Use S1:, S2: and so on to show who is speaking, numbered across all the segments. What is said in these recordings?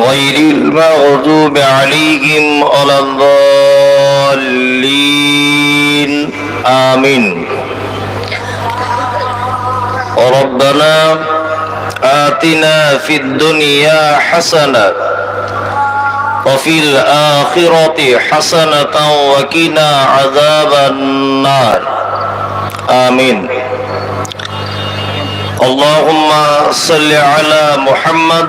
S1: غير المغضوب عليهم ولا الضالين. آمين. ربنا آتنا في الدنيا حسنة وفي الآخرة حسنة وقنا عذاب النار. آمين. اللهم صل على محمد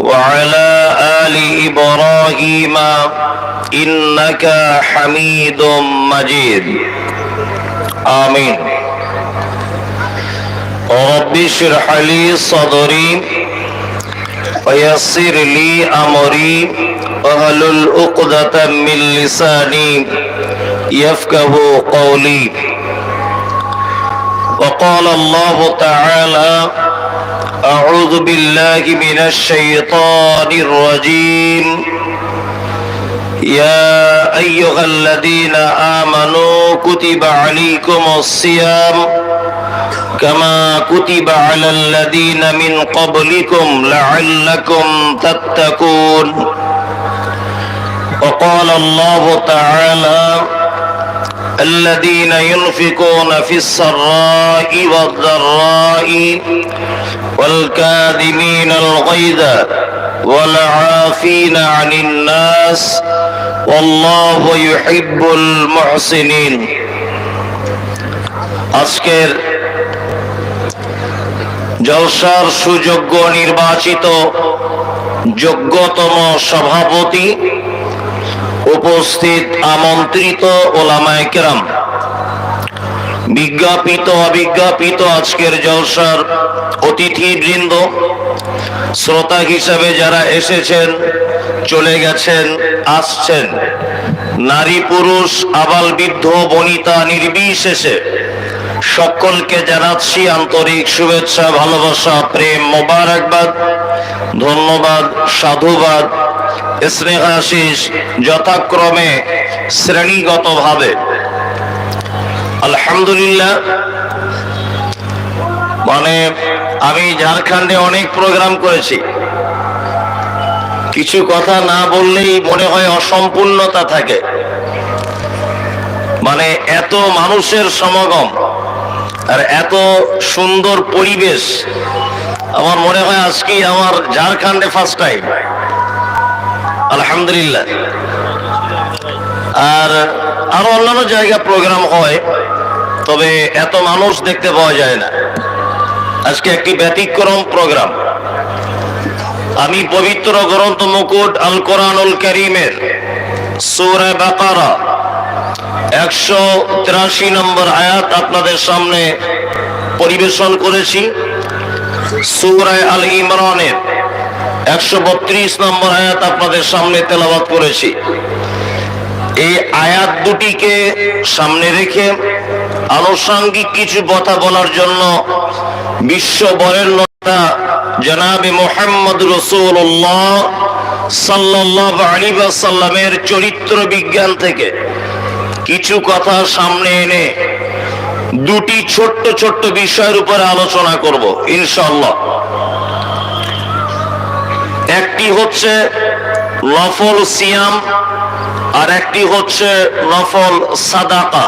S1: وعلى آل إبراهيم إنك حميد مجيد. آمين. رب اشرح لي صدري ويسر لي أمري. واحلل عقدة من لساني يفقه قولي. وقال الله تعالى أعوذ بالله من الشيطان الرجيم. يا أيها الذين آمنوا كتب عليكم الصيام كما كتب على الذين من قبلكم لعلكم تتقون. وقال الله تعالى الذين ينفقون في السراء والضراء والكاذبين الغيظ والعافين عن الناس والله يحب المحسنين আজকের জলসার সুযোগ্য নির্বাচিত যোগ্যতম সভাপতি উপস্থিত আমন্ত্রিত ওলামায় কেরাম বিজ্ঞাপিত, অবিজ্ঞাপিত আজকের জলসার অতিথিবৃন্দ, শ্রোতা হিসাবে যারা এসেছেন, চলে গেছেন, আসছেন। নারী পুরুষ, আবাল বৃদ্ধ, বনিতা, নির্বিশেষে সকলকে জানাচ্ছি আন্তরিক শুভেচ্ছা, ভালোবাসা, প্রেম, মোবারকবাদ, ধন্যবাদ, সাধুবাদ, স্নেহাশিস, যথাক্রমে শ্রেণীগতভাবে। আলহামদুলিল্লাহ। মানে আমি ঝাড়খণ্ডে অনেক প্রোগ্রাম করেছি। কিছু কথা না বললেই মনে হয় অসম্পূর্ণতা থাকে। মানে এত মানুষের সমাগম আর এত সুন্দর পরিবেশ, আমার মনে হয় আজকেই আমার ঝাড়খণ্ডে ফার্স্ট টাইম আলহামদুলিল্লাহ। আর আরও অন্যান্য জায়গায় প্রোগ্রাম হয়। তবে এত মানুষ দেখতে পাওয়া যায় না। আজকে একটি ব্যতিক্রম প্রোগ্রাম। আমি পবিত্র গ্রন্থ মুকুট আল কোরআনুল করিমের সূরা বাকারা, একশো তিরাশি নম্বর আয়াত আপনাদের সামনে পরিবেশন করেছি। সূরায় আল ইমরানের একশো বত্রিশ নম্বর আয়াত আপনাদের সামনে তেলাবাত করেছি। এই আয়াত দুটিকে সামনে রেখে আনুষাঙ্গিক কিছু কথা বলার জন্য বিশ্ব বরেণ্যতা জনাবে মোহাম্মদ রসুল্লাহ সাল্লাহ আলী সাল্লামের চরিত্র বিজ্ঞান থেকে। কিছু কথা সামনে এনে দুটি ছোট্ট ছোট্ট বিষয়ের উপরে আলোচনা করব ইনশাল্লাহ একটি হচ্ছে নফল সিয়াম আর একটি হচ্ছে নফল সাদাকা।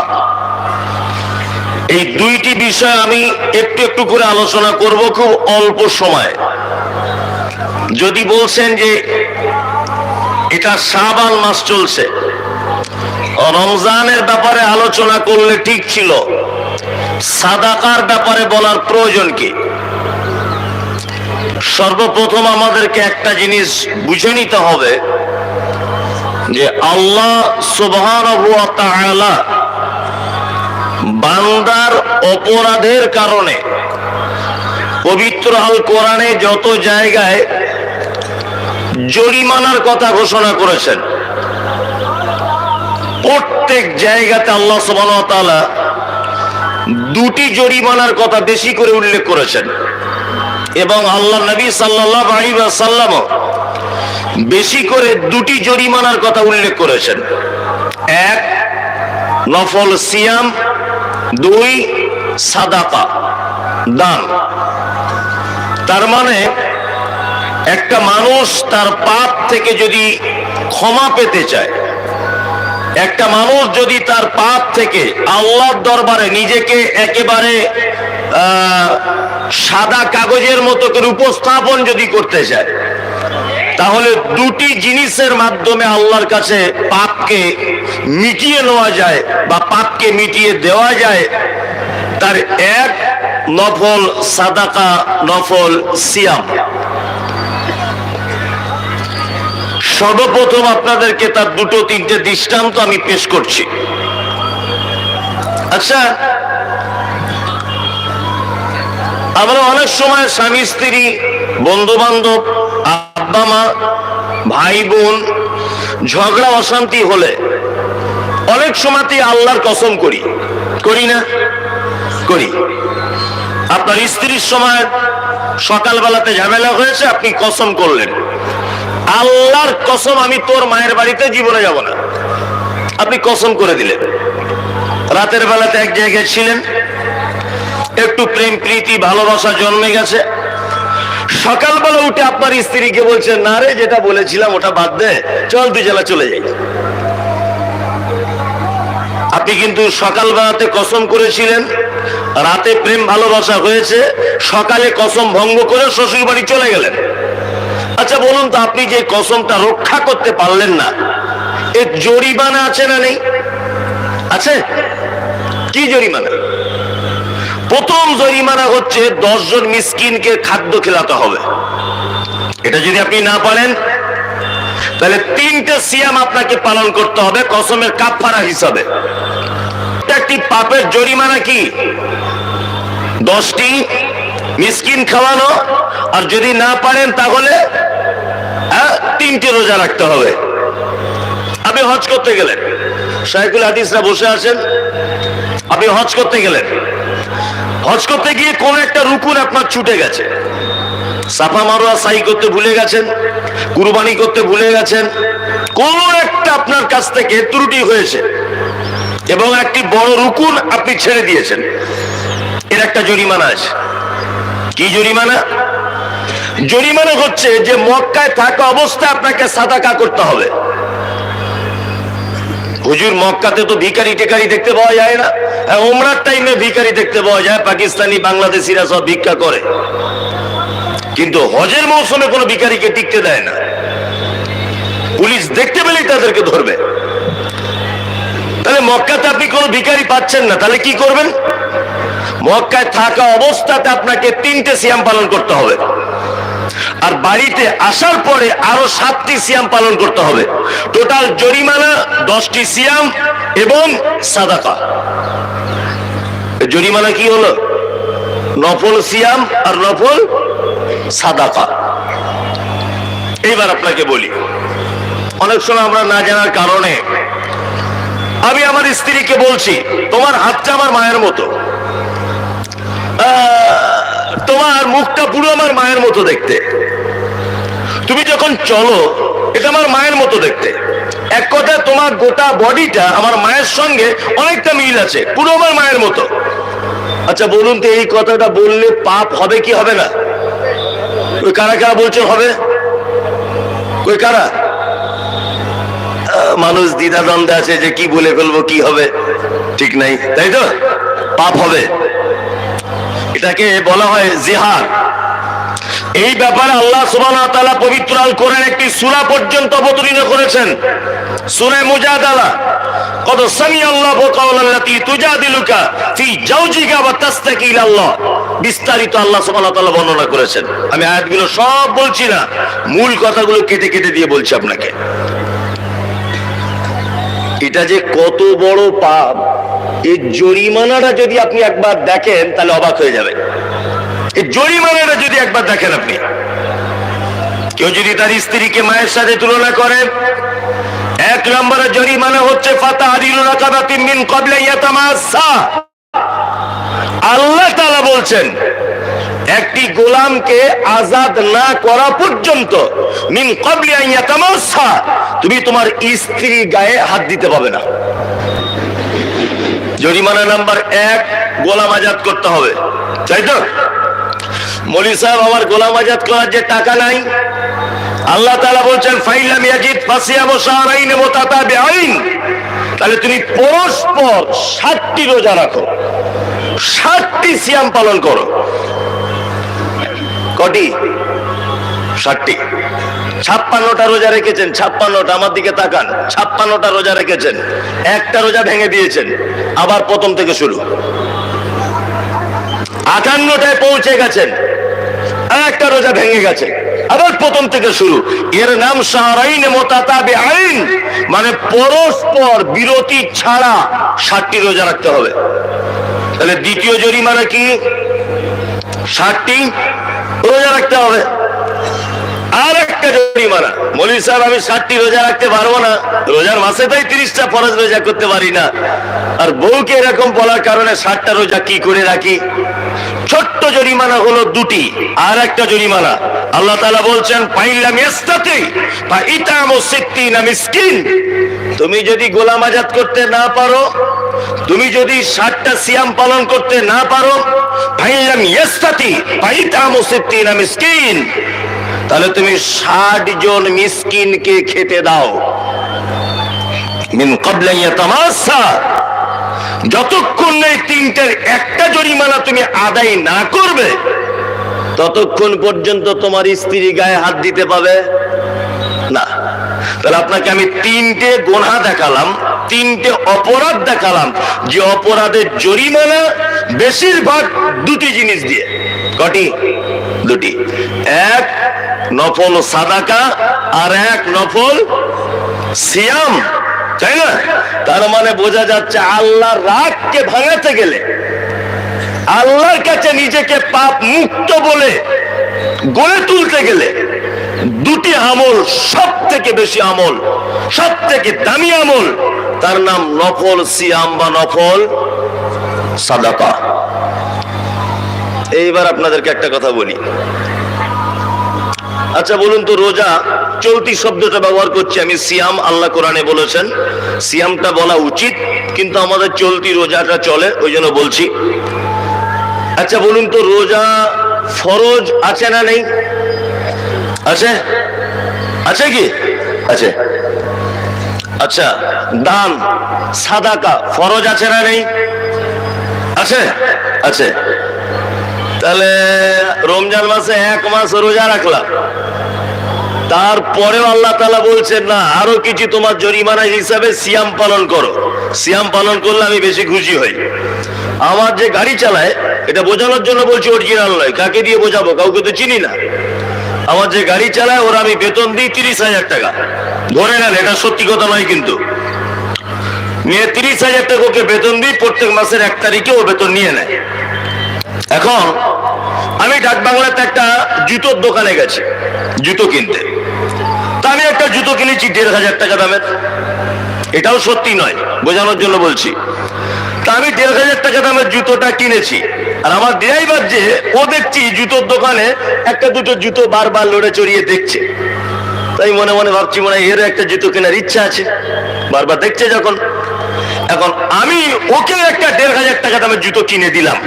S1: এই দুইটি বিষয় আমি একটু একটু করে আলোচনা করব খুব অল্প সময়। যদি বলছেন যে এটা শাবান মাস চলছে, রমজানের ব্যাপারে আলোচনা করলে ঠিক ছিল, সাদাকার ব্যাপারে বলার প্রয়োজন কি? সর্বপ্রথম আমাদেরকে একটা জিনিস বুঝে নিতে হবে যে আল্লাহ সুবহান বান্দার অপরাধের কারণে পবিত্র আল কোরআনে যত জায়গায় জরিমানার কথা ঘোষণা করেছেন, প্রত্যেক জায়গাতে আল্লাহ ওয়া দুটি জরিমানার কথা বেশি করে উল্লেখ করেছেন। এবং আল্লাহ নবী সাল্লাল্লাহু আলাইহি ওয়াসাল্লাম বেশি করে দুটি জরিমানার কথা উল্লেখ করেছেন। এক, নফল সিয়াম দুই সাদাকা, দান। তার মানে একটা মানুষ তার পাপ থেকে যদি ক্ষমা পেতে চায়, একটা মানুষ যদি তার পাপ থেকে আল্লাহর দরবারে নিজেকে একেবারে সাদা কাগজের মতো করে উপস্থাপন যদি করতে চায় তাহলে দুটি জিনিসের মাধ্যমে আল্লাহর কাছে পাপকে মিটিয়ে নেওয়া যায় বা পাপকে মিটিয়ে দেওয়া যায়, তার এক নফল সাদাকা, নফল সিয়াম। সর্বপ্রথম আপনাদেরকে তার দুটো তিনটে দৃষ্টান্ত আমি পেশ করছি। আচ্ছা আমরা অনেক সময় স্বামী, স্ত্রী বন্ধু বান্ধব আব্বা মা ভাই বোন ঝগড়া, অশান্তি হলে অনেক সময়তেই আল্লাহর কসম করি। করি না? করি। আপনার স্ত্রীর সময় সকালবেলাতে ঝামেলা হয়েছে, আপনি কসম করলেন। আল্লাহর কসম আমি তোর মায়ের বাড়িতে জীবনে যাব না। আপনি কসম করে দিলেন। রাতের বেলাতে এক জায়গায় ছিলেন। একটু প্রেম, প্রীতি, ভালোবাসা জন্মে গেছে। সকালবেলা উঠে আপনার স্ত্রীকে বলছেন না রে, যেটা বলেছিলাম ওটা বাদ দে, চল দুই জেলা চলে যাই। আপনি কিন্তু সকালবেলাতে কসম করেছিলেন, রাতে প্রেম ভালোবাসা হয়েছে, সকালে কসম ভঙ্গ করে শ্বশুর বাড়ি চলে গেলেন। আচ্ছা বলুন তো, আপনি যে কসমটা রক্ষা করতে পারলেন না, এর জরিমানা আছে না নেই? আছে? কি জরিমানা? প্রথম জরিমানা হচ্ছে দশজন মিসকিনকে খাদ্য খেলাতে হবে। এটা যদি আপনি না পারেন তাহলে তিনটে সিয়াম আপনাকে পালন করতে হবে কসমের কাপড়া হিসাবে। একটি পাপের জরিমানা কি? দশটি মিসকিন খাওয়ানো আর যদি না পারেন তাহলে হ্যাঁ, তিনটে রোজা রাখতে হবে। আপনি হজ করতে গেলেন। শাইকুল হাদিসরা বসে আছেন। আপনি হজ করতে গেলেন। হজ করতে গিয়ে কোন একটা রুকুন আপনার ছুটে গেছে। সাফা মারোয়া সাই করতে ভুলে গেছেন, কুরবানি করতে ভুলে গেছেন, কোন একটা আপনার কাছ থেকে ত্রুটি হয়েছে এবং একটি বড় রুকুন আপনি ছেড়ে দিয়েছেন। এর একটা জরিমানা আছে। কি জরিমানা? জরিমানা হচ্ছে যে মক্কায় থাকা অবস্থায় আপনাকে সাদাকা করতে হবে। হুজুর মক্কাতে তো ভিখারি টেকারি দেখতে পাওয়া যায় না। ওমরার টাইমে ভিখারি দেখতে পাওয়া যায়, পাকিস্তানি, বাংলাদেশিরা সব ভিক্ষা করে। কিন্তু হজের মৌসুমে কোনো ভিখারিকে টিকতে দেয় না। পুলিশ দেখতে পেলেই তাদেরকে ধরবে। তাহলে মক্কাতে আপনি কোনো ভিখারি পাচ্ছেন না, তাহলে কি করবেন? মক্কায় থাকা অবস্থাতে আপনাকে তিনটে সিয়াম পালন করতে হবে। আর বাড়িতে আসার পরে আরও সাতটি সিয়াম পালন করতে হবে। টোটাল জরিমানা, দশটি সিয়াম এবং সাদাকা। জরিমানা কি হলো? নফল সিয়াম আর নফল সাদাকা। এইবার আপনাকে বলি, অনেক সময় আমরা না জানার কারণে আমি আমার স্ত্রীকে বলছি, তোমার হাতটা আমার মায়ের মতো। তোমার মুখটা পুরো আমার মায়ের মতো দেখতে। তুমি যখন চলো, এটা আমার মায়ের মতো দেখতে। এক কথা তোমার গোটা বডিটা আমার মায়ের সঙ্গে অনেকটা মিল আছে, পুরো আমার মায়ের মতো। আচ্ছা বলুন তো এই কথাটা বললে পাপ হবে কি হবে না? ওই কারা কারা বলছে হবে? ওই কারা? মানুষ দ্বিধাদ্বন্দ্বে আছে যে কি বলে ফেলব, কি হবে? ঠিক নাই, তাই তো? পাপ হবে। এটাকে বলা হয় জিহাদ। এই ব্যাপারে আল্লাহ তাআলা পবিত্র আল কোরআন একটি সুরা পর্যন্ত অবতীর্ণ করেছেন। সূরা মুজাদালা। কত সামি আল্লাহ কাওলাল্লাতী তুজাদিলুকা ফি জাওজিকা ওয়া তাস্তাকি ইলাল্লাহ। বিস্তারিত আল্লাহ সুবহানাহু বর্ণনা করেছেন। আমি আয়াতগুলো সব বলছি না, মূল কথাগুলো কেটে কেটে দিয়ে বলছি আপনাকে। এটা যে কত বড় পাপ, এই জরিমানাটা যদি আপনি একবার দেখেন, তাহলে অবাক হয়ে যাবে। এই জরিমানাটা যদি একবার দেখেন আপনি, কেউ যদি তার স্ত্রীকে মায়ের সাথে তুলনা করে, এক নম্বরের জরিমানা হচ্ছে ফাতা আদিলুল আকাবাতিন মিন ক্বাবলা ইয়াতামাসসা। আল্লাহ তাআলা বলছেন, একটি গোলামকে আজাদ না করা পর্যন্ত মিন ক্বাবলি আন ইয়াতামাসসা, তুমি তোমার স্ত্রী গায়ে হাত দিতে পাবে না। জরিমানা নাম্বার এক, গোলাম আজাদ করতে হবে। তাই তো? মলি সাহেব, আমার গোলাম আজাদ করার যে টাকা নাই, আল্লাহ তালা বলছেন, ফাইলাম ইয়াজিদ ফাসিয়াম শাহরাইন মুতাতাবিআইন। তাহলে তুমি পরস্পর ষাটটি রোজা রাখো, ষাটটি সিয়াম পালন করো। কটি? ষাটটি। ছাপ্পান্নটা রোজা রেখেছেন, ছাপ্পান্নটা, আমার দিকে তাকান, ছাপ্পান্নটা রোজা রেখেছেন, একটা রোজা ভেঙে দিয়েছেন, আবার প্রথম থেকে শুরু। আটান্নটায় পৌঁছে গেছেন একটা রোজা ভেঙে গেছে। আবার প্রথম থেকে শুরু। এর নাম সাহারাইন মোতাতাবে আইন। মানে পরস্পর বিরতি ছাড়া ষাটটি রোজা রাখতে হবে। তাহলে দ্বিতীয় জরিমানা কি? ষাটটি রোজা রাখতে হবে। আর একটা জরিমানা। মৌলী সাহেব, আমি ষাটটি রোজা রাখতে পারব না। রোজার মাসে তাই তিরিশটা ফরজ রোজা করতে পারি না। আর বউকে এরকম বলার কারণে ষাটটা রোজা কি করে রাখি? ছোট্ট জরিমানা হলো দুটি, আর একটা জরিমানা। আল্লাহ তাআলা বলছেন পাইলাম ইস্তাতি বা ইতামু সিত্তিনা মিসকিন। তুমি যদি গোলাম আজাদ করতে না পারো, তুমি যদি ষাটটা সিয়াম পালন করতে না পারো পাইলাম ইস্তাতি বা ইতামু সিত্তিনা মিসকিন। তাহলে তুমি ষাট জন মিসকিনকে খেতে দাও। মিন কবলা ইয়াতামাসসা। যতক্ষণ না এই তিনটের একটা জরিমানা তুমি আদায় না করবে, ততক্ষণ পর্যন্ত তোমার স্ত্রী গায়ে হাত দিতে পাবে। না, তাহলে আপনাকে আমি তিনটে গোনা দেখালাম, তিনটে অপরাধ দেখালাম। যে অপরাধের জরিমানা বেশিরভাগ দুটি জিনিস দিয়ে। কটি? দুটি। এক নফল সাদাকা আর এক নফল সিয়াম, তাই না? তার মানে বোঝা যাচ্ছে আল্লাহর রাগকে ভাঙাতে গেলে, আল্লাহর কাছে নিজেকে পাপ মুক্ত বলে গড়ে তুলতে গেলে দুটি আমল সব থেকে বেশি আমল সব থেকে দামি আমল, তার নাম নফল সিয়াম বা নফল সাদাকা। এইবার আপনাদেরকে একটা কথা বলি। আচ্ছা বলুন তো, রোজা চলতি শব্দটা ব্যবহার করছি আমি। সিয়াম আল্লাহ কোরআনে বলেছেন, সিয়ামটা বলা উচিত, কিন্তু আমাদের চলতি রোজাটা চলে, ওই জন্য বলছি। আচ্ছা বলুন তো, রোজা ফরজ আছে না নেই? আছে? আছে কি? আছে। আচ্ছা দান, সাদাকা ফরজ আছে না নেই? আছে? আছে। তাহলে রমজান মাসে এক মাস রোজা রাখলাম। তারপরেও আল্লাহ তালা বলছেন, না, আরও কিছু তোমার জরিমানা হিসাবে সিয়াম পালন করো। সিয়াম পালন করলে আমি বেশি খুশি হই। আমার যে গাড়ি চালায়, এটা বোঝানোর জন্য বলছি অরিজিনাল নয়। কাকে দিয়ে বোঝাবো? কাউকে তো চিনি না। আমার যে গাড়ি চালায়, ওরা আমি বেতন দিই তিরিশ হাজার টাকা। ধরে নেন, এটা সত্যি কথা নয় কিন্তু। নিয়ে তিরিশ হাজার টাকা ওকে বেতন দিই, প্রত্যেক মাসের এক তারিখে ও বেতন নিয়ে নেয়। এখন আমি ডাক বাংলাতে একটা জুতোর দোকানে গেছি, জুতো কিনতে। তা আমি একটা জুতো কিনেছি, দেড় হাজার টাকা দামের। এটাও সত্যি নয়, বোঝানোর জন্য বলছি। তা আমি দেড় হাজার টাকা দামের জুতোটা কিনেছি, আর আমার ড্রাইভার যে, ও দেখছি জুতোর দোকানে একটা দুটো জুতো বারবার লড়ে চড়িয়ে দেখছে। তাই মনে মনে ভাবছি মনে হয় এর একটা জুতো কেনার ইচ্ছা আছে। বারবার দেখছে যখন। এখন আমি ওকে একটা দেড় হাজার টাকা দামের জুতো কিনে দিলাম।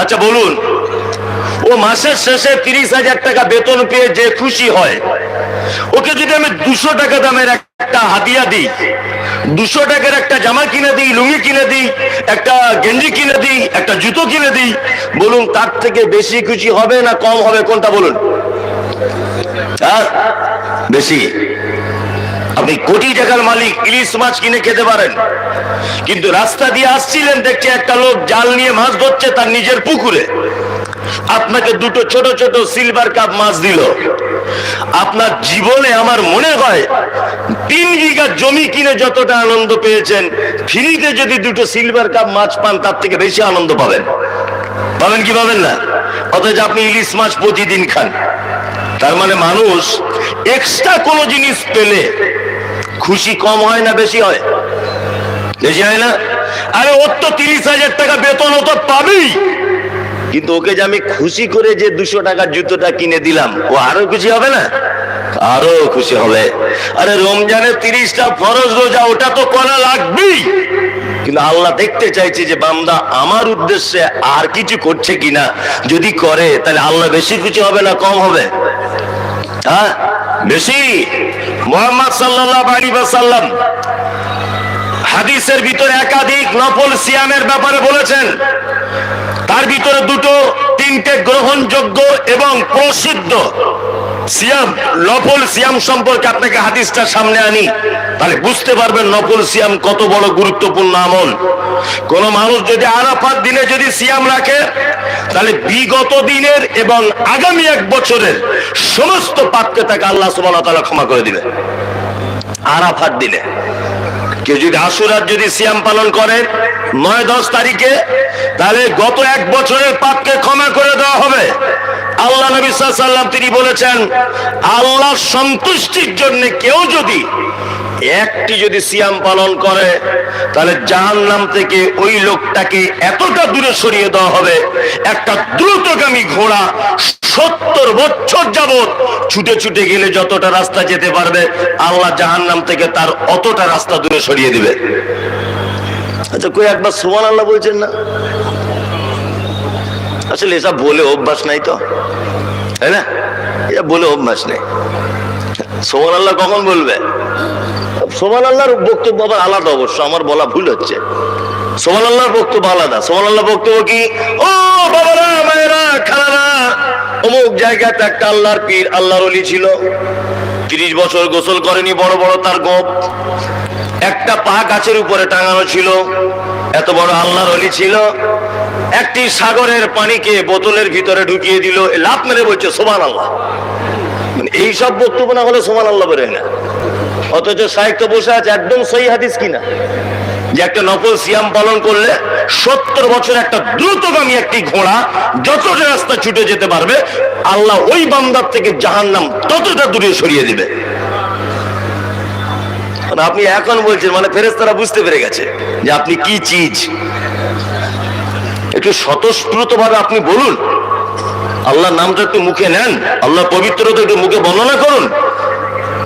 S1: আচ্ছা বলুন ও মাসের শেষে তিরিশ হাজার টাকা বেতন পেয়ে যে খুশি হয়, ওকে যদি আমি দুশো টাকা দামের একটা হাতিয়া দিই, দুশো টাকার একটা জামা কিনে দিই, লুঙ্গি কিনে দিই, একটা গেঞ্জি কিনে দিই, একটা জুতো কিনে দিই, বলুন তার থেকে বেশি খুশি হবে না কম হবে, কোনটা বলুন? হ্যাঁ? বেশি। আপনি কোটি টাকার মালিক, ইলিশ মাছ কিনে খেতে পারেন। কিন্তু রাস্তা দিয়ে আসছিলেন, দেখছে একটা লোক জাল নিয়ে মাছ ধরছে তার নিজের পুকুরে। আপনাকে দুটো ছোট ছোট সিলভার কাপ মাছ দিল। আপনার জীবনে আমার মনে হয় তিন বিঘা জমি কিনে যতটা আনন্দ পেয়েছেন, ফ্রিতে যদি দুটো সিলভার কাপ মাছ পান, তার থেকে বেশি আনন্দ পাবেন। পাবেন কি পাবেন না? অথচ আপনি ইলিশ মাছ প্রতিদিন খান। তার মানে মানুষ এক্সট্রা কোনো জিনিস পেলে খুশি কম হয় না বেশি হয়? বেশি হয় না? আরে ওর তো তিরিশ হাজার টাকা বেতন ও তো পাবেই। কিন্তু ওকে যে আমি খুশি করে যে দুশো টাকার জুতোটা কিনে দিলাম, ও আরও খুশি হবে না? আরও খুশি হবে। আরে রমজানের তিরিশটা ফরজ রোজা, ওটা তো করা লাগবেই। কিন্তু আল্লাহ দেখতে চাইছে যে বান্দা আমার উদ্দেশ্যে আর কিছু করছে কিনা। যদি করে, তাহলে আল্লাহ বেশি খুশি হবে না কম হবে? হ্যাঁ? বেশি? মোহাম্মদ সাল্লাল্লাহু আলাইহি ওয়াসাল্লাম হাদিসের ভিতরে একাধিক নফল সিয়ামের ব্যাপারে বলেছেন। তার ভিতরে দুটো, তিনটে গ্রহণযোগ্য এবং প্রসিদ্ধ সিয়াম নফল সিয়াম সম্পর্কে আপনাকে হাদিসটা সামনে আনি। তাহলে বুঝতে পারবেন নফল সিয়াম কত বড় গুরুত্বপূর্ণ আমল। কোন মানুষ যদি আরাফাত দিনে যদি সিয়াম রাখে, তাহলে বিগত দিনের এবং আগামী এক বছরের সমস্ত পাপকে তাকে আল্লাহ সুবহানাহু ক্ষমা করে দিবে আরাফাত দিনে। কেউ যদি আশুরার যদি সিয়াম পালন করে, নয় দশ তারিখে, তাহলে গত এক বছরের পাপকে ক্ষমা করে দেওয়া হবে। আল্লাহ নবী সাল্লাম তিনি বলেছেন, আল্লাহ সন্তুষ্টির জন্য কেউ যদি একটি যদি সিয়াম পালন করে, তাহলে জাহান্নাম থেকে ওই লোকটাকে এতটা দূরে সরিয়ে দেওয়া হবে। একটা দ্রুতগামী ঘোড়া সত্তর বছর যাবৎ ছুটে ছুটে গেলে যতটা রাস্তা যেতে পারবে, আল্লাহ জাহান্নাম থেকে তার অতটা রাস্তা দূরে সরিয়ে দিবে। আচ্ছা কই একবার সুমান আল্লাহ বলছেন না? আসলে এসব বলে অভ্যাস নাই তো। তাই না? এটা বলে অভ্যাস নেই। সোমান আল্লাহ কখন বলবে? সোমান আল্লাহর বক্তব্য আবার আলাদা অবশ্য, আমার বলা ভুল হচ্ছে। সোমান আল্লাহর বক্তব্য আলাদা। সোমান আল্লাহ বক্তব্য কি? ও বাবারা, মায়েরা, খালারা, অমুক জায়গাতে একটা আল্লাহর পীর, আল্লাহর অলি ছিল। তিরিশ বছর গোসল করেনি, বড় বড় তার গোপ। একটা পা গাছের উপরে টাঙানো ছিল। এত বড় আল্লাহর অলি ছিল। একটি সাগরের পানিকে বোতলের ভিতরে ঢুকিয়ে দিল। লাভ মেরে বলছে সোমান আল্লাহ মানে এই সব বক্তব্য না হলে সোমান আল্লাহ বেরোয় না। অথচ সাহিত্য বসে আছে, একদম সহি হাদিস কিনা? যে একটা নকল সিয়াম পালন করলে সত্তর বছর একটা দ্রুতগামী একটি ঘোড়া যতটা রাস্তা ছুটে যেতে পারবে, আল্লাহ ওই বান্দার থেকে জাহান্নাম ততটা দূরে সরিয়ে দিবে। মানে আপনি এখন বলছেন মানে ফেরেস্তারা বুঝতে পেরে গেছে যে আপনি কি চিজ। একটু স্বতঃস্ফূর্ত ভাবে আপনি বলুন। আল্লাহর নামটা একটু মুখে নেন, আল্লাহ পবিত্রতা একটু মুখে বর্ণনা করুন।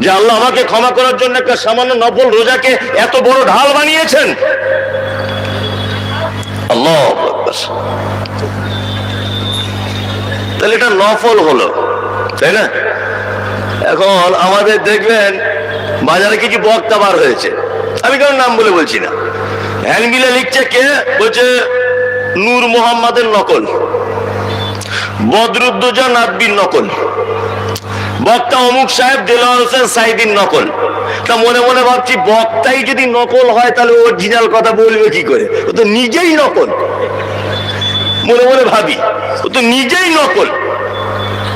S1: যে আল্লাহ আমাকে ক্ষমা করার জন্য একটা সামান্য নফল রোজাকে এত বড় ঢাল বানিয়েছেন। তাহলে এটা নফল হলো, তাই না? এখন আমাদের দেখবেন বাজারে কিছু বক্তা বার হয়েছে। আমি কারণ নাম বলে বলছি না। হ্যান্ড মিলে লিখছে কে? বলছে নূর মোহাম্মদের নকল। বদরুদ্দোজা নাদবির নকল। বক্তা অমুক সাহেব দেলোয়ার হোসেন সাইদিন নকল। তা মনে মনে ভাবছি, বক্তাই যদি নকল হয়, তাহলে অরিজিনাল কথা বলবে কি করে? ও তো নিজেই নকল। মনে মনে ভাবি, ও তো নিজেই নকল।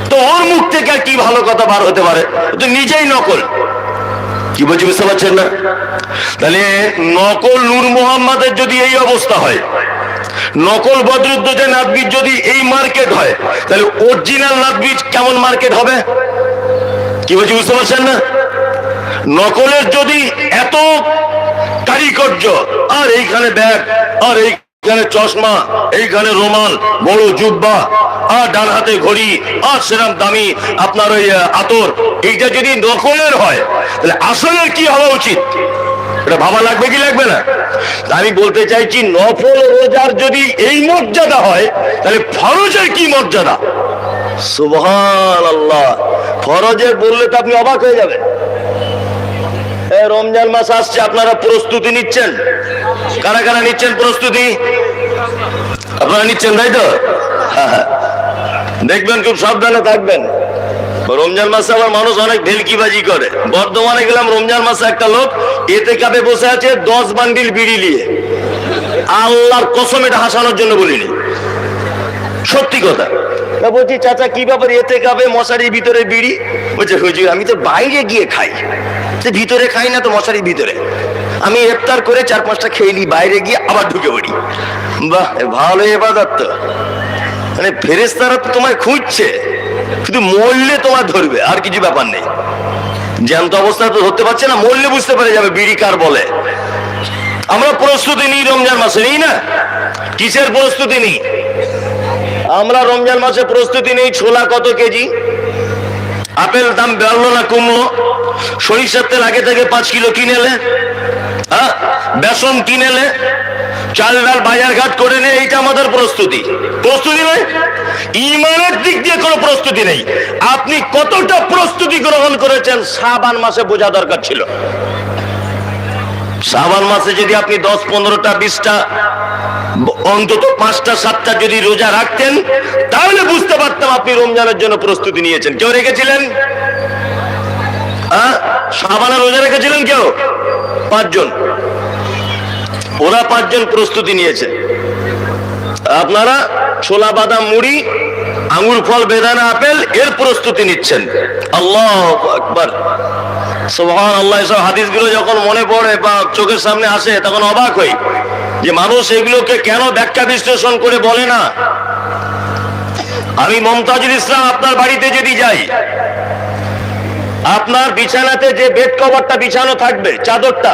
S1: তো ওর মুখ থেকে আর কি ভালো কথা বার হতে পারে? ও তো নিজেই নকল। কি বলছি বুঝতে পারছেন না? তাহলে নকল নূর মোহাম্মদের যদি এই অবস্থা হয়, নকল বদরুদ্দোজা নাদবির যদি এই মার্কেট হয়, তাহলে অরিজিনাল নাদবির কেমন মার্কেট হবে? কি বলছি বুঝতে পারছেন না? নকলের যদি এত কারিকর্য আর এইখানে ব্যাগ, আর এইখানে চশমা, এইখানে রোমাল, বড় জুব্বা, আর ডান হাতে ঘড়ি, আর সেরাম দামি আপনার ওই আতর, এইটা যদি নকলের হয়, তাহলে আসলের কি হওয়া উচিত? এটা ভাবা লাগবে কি লাগবে না? আমি বলতে চাইছি নফল রোজার যদি এই মর্যাদা হয়, তাহলে ফরজের কি মর্যাদা? আল্লাহ বললে তো আপনি অবাক হয়ে যাবেন। রমজান মাস আসছে, আপনারা প্রস্তুতি নিচ্ছেন? কারা কারা নিচ্ছেন প্রস্তুতি? আপনারা নিচ্ছেন, তাই তো। দেখবেন খুব সাবধানে থাকবেন। রমজান মাসে আবার মানুষ অনেক ভেলকিবাজি করে। বর্ধমানে গেলাম, রমজান মাসে একটা লোক এতে কাপে বসে আছে দশ বান্ডিল বিড়ি নিয়ে। আল্লাহর কসম এটা হাসানোর জন্য বলিনি। সত্যি কথা। বলছি, চাচা, কি ব্যাপার? এতে কাবে মশারির ভিতরে বিড়ি? বলছে, হুজুর, আমি তো বাইরে গিয়ে খাই। তো ভিতরে খাই না তো মশারির ভিতরে। আমি ইফতার করে চার পাঁচটা খেয়ে নিই বাইরে গিয়ে আবার ঢুকে পড়ি। বাহ ভালো এবাদত তো। মানে ফেরেস্তারা তো তোমায় খুঁজছে। শুধু মরলে তোমার ধরবে, আর কিছু ব্যাপার নেই। জ্যান্ত অবস্থা তো ধরতে পারছে না, মরলে বুঝতে পেরে যাবে বিড়ি কার বলে। আমরা প্রস্তুতি নিই রমজান মাসে, নিই না? কিসের প্রস্তুতি নিই? আমরা রমজান মাসে প্রস্তুতি নেই, ছোলা কত কেজি? আপেল দাম বাড়লো না, কমলো। সরিষার তেল আগে থেকে পাঁচ কিলো কিনেলে হ্যাঁ? বেসন কিনেলে চাল ডাল বাজার ঘাট করে নে, এইটা আমাদের প্রস্তুতি। প্রস্তুতি নয়, ইমানের দিক দিয়ে কোনো প্রস্তুতি নেই। আপনি কতটা প্রস্তুতি গ্রহণ করেছেন, সাবান মাসে বোঝা দরকার ছিল। শ্রাবণ মাসে যদি আপনি দশ, পনেরোটা, বিশটা অন্তত পাঁচটা, সাতটা যদি রোজা রাখতেন, তাহলে বুঝতে পারতাম আপনি রমজানের জন্য প্রস্তুতি নিয়েছেন। কেউ রেখেছিলেন? হ্যাঁ? সাবানা রোজা রেখেছিলেন কেউ? পাঁচজন। ওরা পাঁচজন প্রস্তুতি নিয়েছে আপনারা ছোলা, বাদাম, মুড়ি, আঙুর ফল, বেদানা, আপেল, এর প্রস্তুতি নিচ্ছেন। আল্লাহ আকবার। সোহান আল্লাহ এসব হাদিসগুলো যখন মনে পড়ে বা চোখের সামনে আসে, তখন অবাক হই। যে মানুষ এগুলোকে কেন ব্যাখ্যা বিশ্লেষণ করে বলে না? আমি মমতাজুল ইসলাম আপনার বাড়িতে যদি যাই, আপনার বিছানাতে যে বেড কভারটা বিছানো থাকবে, চাদরটা,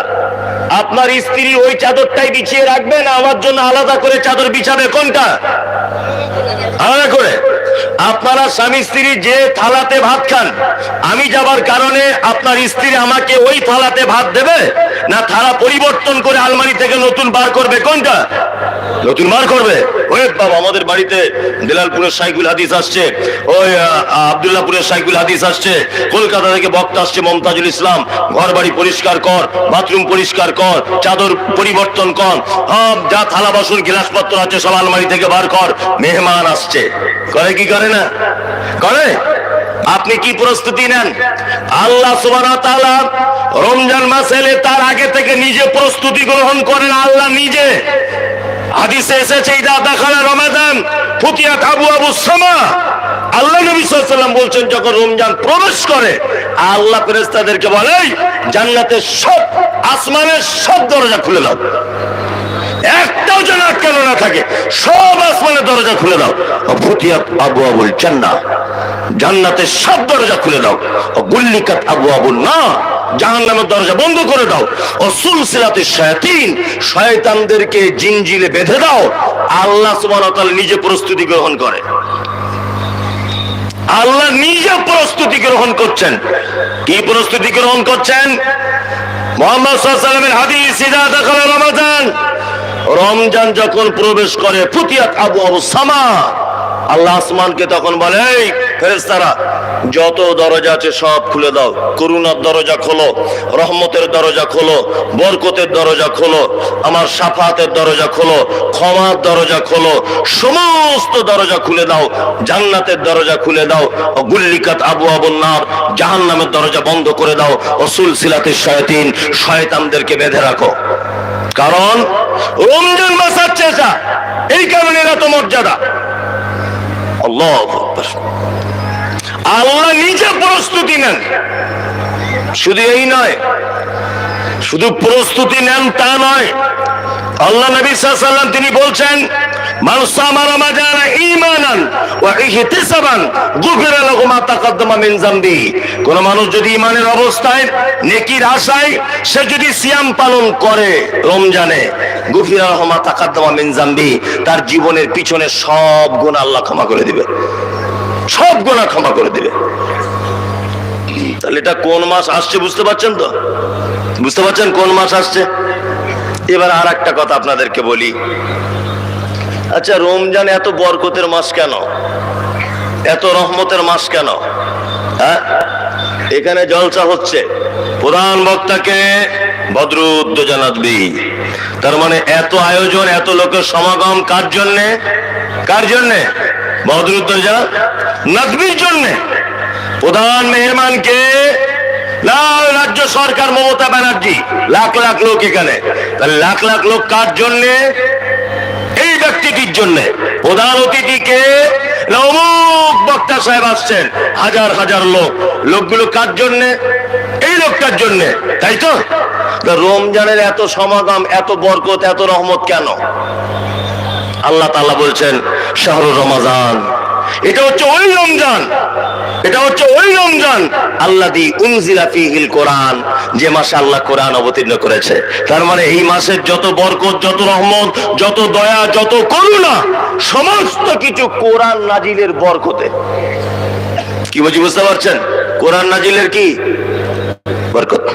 S1: আপনার স্ত্রী ওই চাদরটাই বিছিয়ে রাখবে না? আমার জন্য আলাদা করে চাদর বিছাবে কোনটা? আলাদা করে? আপনারা স্বামী স্ত্রী যে থালাতে ভাত খান আমি যাবার কারণে আপনার স্ত্রী আমাকে ওই থালাতে ভাত দেবে? না থালা পরিবর্তন করে আলমারি থেকে নতুন বার করবে? কোনটা? নতুন বার করবে? ওই বাবা আমাদের বাড়িতে বেলালপুরের সাইকুল হাদিস আসছে ওই আহ, সাইকুল হাদিস আসছে কলকাতা থেকে বক্তা আসছে মমতাজুল ইসলাম ঘর বাড়ি পরিষ্কার কর বাথরুম পরিষ্কার কর চাদর পরিবর্তন কর যা থালা বাসন গ্লাসপত্র আছে সব আলমারি থেকে বার কর মেহমান আসছে। করে কি করে না? করে? আপনি কি প্রস্তুতি নেন? আল্লাহ রমজান মাস এলে তার আগে থেকে নিজে প্রস্তুতি গ্রহণ করেন আল্লাহ নিজে। হাদিসে এসেছে দাখালা রমাদান ফুতিয়াত আবু সামা। আল্লাহ বলছেন যখন রমজান প্রবেশ করে আল্লাহ ফেরেশতাদেরকে বলে "এই, জান্নাতের সব আসমানের সব দরজা খুলে দাও। একটাও যেন আটকানো না থাকে, সব আসমানের দরজা খুলে দাও। ফুতিয়াত আবু আবুল জান্নাহ, জান্নাতের সব দরজা খুলে দাও। গুল্লিকাত আবু আবুল না, জাহান্নামের দরজা বন্ধ করে দাও। ও সুলসিলাতে শয়াতিন, শয়তানদেরকে জিনজিলে বেঁধে দাও। আল্লাহ সুবহানাহু নিজে প্রস্তুতি গ্রহণ করে। আল্লাহ নিজে প্রস্তুতি গ্রহণ করছেন। কি প্রস্তুতি গ্রহণ করছেন? মোহাম্মদ সাল্লামের হাদিস, ইদা দাখালা রমাদান রমজান যখন প্রবেশ করে ফুতিয়াত আবু আবু সামা, আল্লাহ আসমানকে তখন বলে, এই ফেরেশতারা, যত দরজা আছে সব খুলে দাও। করুণার দরজা খোলো, রহমতের দরজা খোলো, বরকতের দরজা খোলো, আমার সাফাতের দরজা খোলো, ক্ষমার দরজা খোলো, সমস্ত দরজা খুলে দাও, জান্নাতের দরজা খুলে দাও গুল্লিকাত আবু আবুন্নার জাহান্নামের দরজা বন্ধ করে দাও, ও সুলসিলাতে শয়তিন, শয়তানদেরকে বেঁধে রাখো। কারণ রমজান মাস আছে এই কারণে এরা তো মর্যাদা। আল্লাহ নিজে প্রস্তুতি নেন শুধু এই নয় শুধু প্রস্তুতি নেন তা নয়। আল্লাহ নবী সাল্লাম তিনি বলছেন, মান সামা রমাজান ঈমানান ওয়া ইহতিসাবান, গুফিরা লাহু মা তাকাদ্দামা মিন যামবি কোন মানুষ যদি ঈমানের অবস্থায় আশায় সে যদি পালন করে রমজানে, গুফিরা তার জীবনের পিছনে সব গুনাহ আল্লাহ ক্ষমা করে দিবে। সব গুনাহ ক্ষমা করে দিবে। তাহলে এটা কোন মাস আসছে বুঝতে পারছেন তো? বুঝতে পারছেন কোন মাস আসছে? এবার আর একটা কথা আপনাদেরকে বলি। আচ্ছা রমজান এত বরকতের মাস কেন? এত রহমতের মাস কেন? হ্যাঁ? এখানে জলসা হচ্ছে। প্রধান বক্তাকে ভদ্রুদ্দ জানাতবি তার মানে এত আয়োজন, এত লোকের সমাগম কার জন্যে? কার জন্যে? ভদ্রুদ্দ জানাত নাদবির জন্যে। প্রধান মেহমানকে রাজ্য সরকার মমতা ব্যানার্জি, লাখ লাখ লোক এখানে। লাখ লাখ লোক কার জন্যে? এই ব্যক্তিটির জন্য। প্রধান অতিথিকে অমুক বক্তা সাহেব আসছেন, হাজার হাজার লোক। লোকগুলো কার জন্য? এই লোকটার জন্য, তাই তো? রমজানের এত সমাগম, এত বরকত, এত রহমত কেন? আল্লাহ তাআলা বলছেন শাহরু রমাজান। এটা হচ্ছে ওই রমজান। এটা হচ্ছে ওই রমজান। আল্লাহ দি উনজিলা ফিহিল কোরআন, যে মাসে আল্লাহ কোরআন অবতীর্ণ করেছে। তার মানে এই মাসের যত বরকত, যত রহমত, যত দয়া, যত করুণা, সমস্ত কিছু কোরআন নাজিলের বরকতে। কি বলছি, বুঝতে পারছেন? কোরআন নাজিলের কি? বরকত।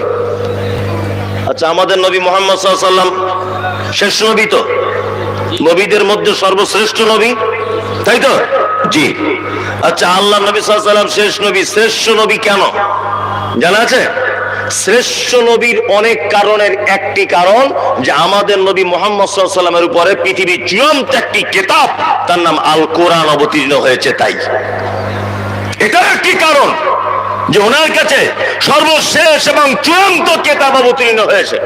S1: আচ্ছা আমাদের নবী মোহাম্মদ সাল্লাম শেষ নবী তো? নবীদের মধ্যে সর্বশ্রেষ্ঠ নবী? তাই তো? জি। আচ্ছা আল্লাহ নবী সাল্লাম শেষ নবী, শ্রেষ্ঠ নবী কেন? জানা আছে? শ্রেষ্ঠ নবীর অনেক কারণের একটি কারণ যে আমাদের নবী মোহাম্মদ সাল্লামের উপরে পৃথিবীর চূড়ান্ত একটি কেতাব তার নাম আল কোরআন অবতীর্ণ হয়েছে তাই। এটা একটি কারণ যে ওনার কাছে সর্বশেষ এবং চূড়ান্ত কেতাব অবতীর্ণ হয়েছে।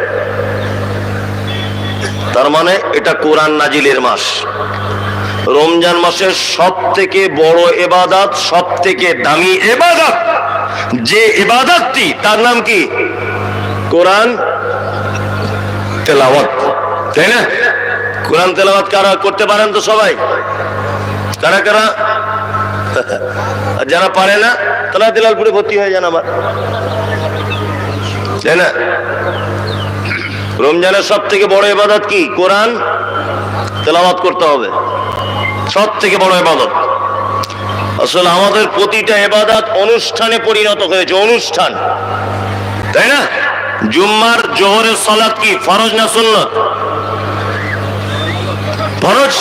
S1: তার মানে এটা কোরআন নাজিলের মাস। রমজান মাসের সব থেকে বড় এবাদাত সব থেকে দামি এবাদাত যে এবাদাতটি তার নাম কি? কোরআন তেলাওয়াত। তাই না? কোরআন তেলাওয়াত কারা করতে পারেন তো সবাই? কারা কারা? যারা পারে না, তারা দিলালপুরে ভর্তি হয়ে যান আমার তাই না? রমজানের সব থেকে বড় ইবাদত কি? কোরআন তেলাওয়াত করতে হবে। সব থেকে বড় ইবাদত। আসলে আমাদের প্রতিটা এবাদত অনুষ্ঠানে পরিণত হয়েছে, অনুষ্ঠান। তাই না? জুম্মার, জোহরের সালাত কি? ফরজ না সুন্নত? ফরজ?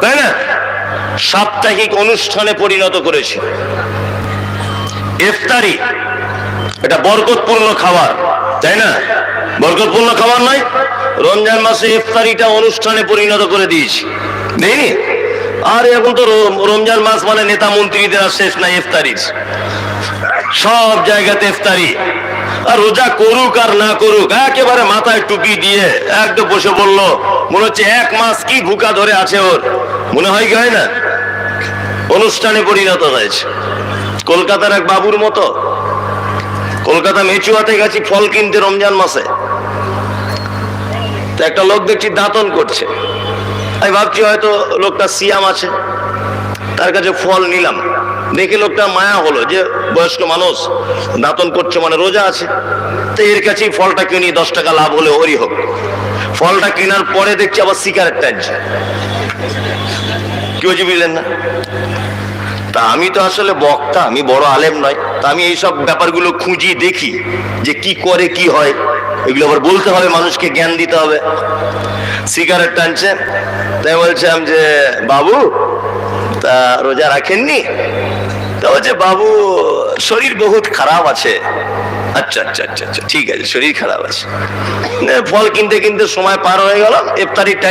S1: তাই না? সাপ্তাহিক অনুষ্ঠানে পরিণত করেছে। ইফতারি, এটা বরকতপূর্ণ খাবার, তাই না? বরকতপূর্ণ খাবার নয়, রমজান মাসে ইফতারিটা অনুষ্ঠানে পরিণত করে দিয়েছি। নেই আর এখন তো রমজান মাস মানে নেতা মন্ত্রীদের আর শেষ নাই ইফতারির সব জায়গাতে ইফতারি। আর রোজা করুক আর না করুক, একেবারে মাথায় টুপি দিয়ে একদম বসে বলল, মনে হচ্ছে এক মাস কি ভুকা ধরে আছে ওর। মনে হয় কি হয় না? অনুষ্ঠানে পরিণত হয়েছে। কলকাতার এক বাবুর মতো। কলকাতা মেচুয়াতে গেছি ফল কিনতে রমজান মাসে। একটা লোক দেখছি দাঁতন করছে। আমি ভাবছি হয়তো লোকটা সিয়াম আছে। তার কাছে ফল নিলাম। দেখে লোকটা মায়া হলো যে বয়স্ক মানুষ, দাঁতন করছে মানে রোজা আছে। তো এর কাছেই ফলটা কিনি দশ টাকা লাভ হলে ওরই হোক। ফলটা কেনার পরে দেখছি আবার সিগারেট টানছে কেউ হয়েছে বুঝলেন না? তা আমি তো আসলে বক্তা, আমি বড় আলেম নয়। তা আমি এইসব ব্যাপারগুলো খুঁজি, দেখি যে কি করে, কি হয়। এগুলো আবার বলতে হবে, মানুষকে জ্ঞান দিতে হবে। সিগারেট টানছে তাই বলছিলাম যে, বাবু, তা রোজা রাখেননি? তা বলছে, বাবু, শরীর বহুত খারাপ আছে। আচ্ছা আচ্ছা আচ্ছা আচ্ছা ঠিক আছে, শরীর খারাপ আছে। ফল কিনতে কিনতে সময় পার হয়ে গেল ইফতারি টাইম